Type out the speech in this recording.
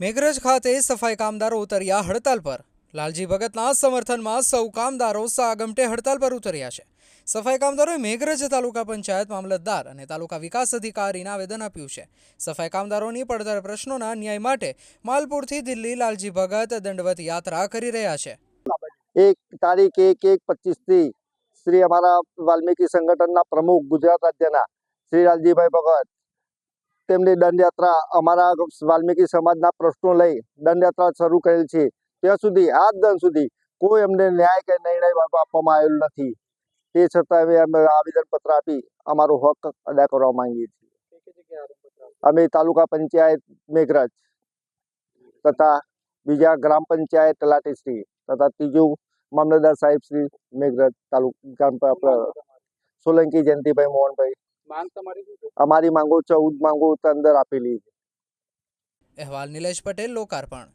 મેઘરજ ખાતે સફાઈ કામદારો ઉતર્યા હડતાલ પર. લાલજી ભગતના સમર્થનમાં સૌ કામદારો સાગમટે હડતાલ પર ઉતર્યા છે. સફાઈ કામદારોએ મેઘરજ તાલુકા પંચાયત મામલતદાર અને તાલુકા વિકાસ અધિકારીને આવેદન આપ્યું છે. સફાઈ કામદારોની પડતર પ્રશ્નોના ન્યાય માટે માલપુરથી દિલ્હી લાલજી ભગત દંડવત યાત્રા કરી રહ્યા છે. એક તારીખ એક એક પચીસથી શ્રી અમારા વાલ્મીકી સંગઠનના પ્રમુખ ગુજરાત રાજ્યના શ્રી લાલજીભાઈ ભગત તેમની દંડયાત્રા અમારા વાલ્મીકી સમાજના પ્રશ્નો લઈ દંડયાત્રા શરૂ કરેલ છે. ત્યાં સુધી, આજ દિન સુધી કોઈ અમને ન્યાય કે નિર્ણય આપવામાં આવેલ નથી. તે છતાં અમે અમે આવેદનપત્ર આપી અમારો હક અદા કરવા માંગીએ છીએ. અમે તાલુકા પંચાયત મેઘરજ તથા બીજા ગ્રામ પંચાયત તલાટીશ્રી તથા ત્રીજું મામલતદાર સાહેબ શ્રી મેઘરજ તાલુકા ગ્રામ સોલંકી જયંતિભાઈ મોહનભાઈ અમારી માંગો ચૌદ માંગો અંદર આપેલી છે. અહેવાલ નિલેશ પટેલ લોકાર્પણ.